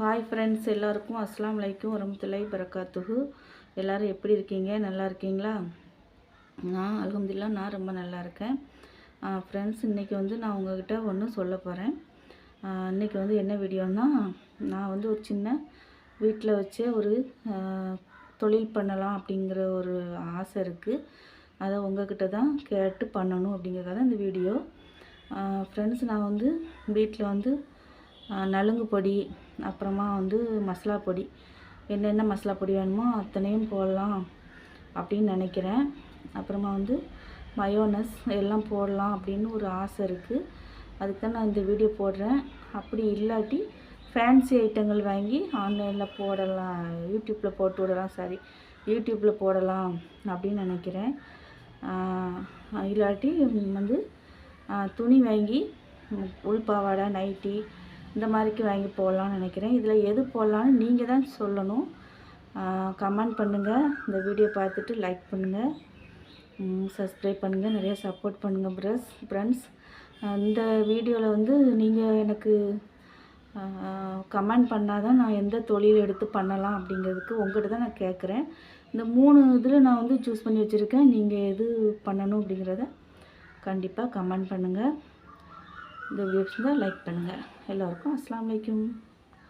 Hi friends எல்லாருக்கும் அஸ்லாம் வலைக்கும் வரமத்துல்லாஹி பரக்காத்துகு எல்லாரும் எப்படி இருக்கீங்க? நல்லா இருக்கீங்களா? நான் அல்ஹம்துலில்லா நான் ரொம்ப நல்லா இருக்கேன். ஃப்ரெண்ட்ஸ் இன்றைக்கி வந்து நான் உங்ககிட்ட ஒன்று சொல்ல போகிறேன் இன்றைக்கி வந்து என்ன வீடியோன்னா நான் வந்து ஒரு சின்ன வீட்டில் வச்சே ஒரு தொழில் பண்ணலாம் அப்படிங்கிற ஒரு ஆசை இருக்குது அதை உங்ககிட்ட தான் கேட்டு பண்ணணும் அப்படிங்கிறதுக்காக இந்த வீடியோ. ஃப்ரெண்ட்ஸ் நான் வந்து வீட்டில் வந்து நலுங்கு பொடி அப்புறமா வந்து மசாலா பொடி. என்னென்ன மசாலா பொடி வேணுமோ அத்தனையும் போடலாம் அப்படின்னு நினைக்கிறேன். அப்புறமா வந்து மயோனஸ் எல்லாம் போடலாம் அப்படின்னு ஒரு ஆசை இருக்குது அதுக்கு தான் நான் இந்த வீடியோ போடுறேன். அப்படி இல்லாட்டி ஃபேன்சி ஐட்டங்கள் வாங்கி ஆன்லைனில் போடலாம் யூடியூப்பில் போட்டு விடலாம் சாரி யூடியூப்பில் போடலாம் அப்படின்னு நினைக்கிறேன். இல்லாட்டி வந்து துணி வாங்கி உள்பாவாடை நைட்டி இந்த மாதிரிக்கு வாங்கி போடலான்னு நினைக்கிறேன். இதில் எது போடலான்னு நீங்கள் தான் சொல்லணும். கமெண்ட் பண்ணுங்கள் இந்த வீடியோ பார்த்துட்டு லைக் பண்ணுங்கள் சப்ஸ்கிரைப் பண்ணுங்கள் நிறைய சப்போர்ட் பண்ணுங்கள் ப்ரஸ் ஃப்ரெண்ட்ஸ் இந்த வீடியோவில் வந்து நீங்கள் எனக்கு கமெண்ட் பண்ணால் தான் நான் எந்த தொழில் எடுத்து பண்ணலாம் அப்படிங்கிறதுக்கு உங்கள்கிட்ட தான் நான் கேட்குறேன். இந்த மூணு இதில் நான் வந்து சூஸ் பண்ணி வச்சுருக்கேன். நீங்கள் எது பண்ணணும் அப்படிங்கிறத கண்டிப்பாக கமெண்ட் பண்ணுங்கள் இந்த வீடியோஸ் தான் லைக் பண்ணுங்கள் எல்லோருக்கும் அஸ்லாம் வலைக்கும்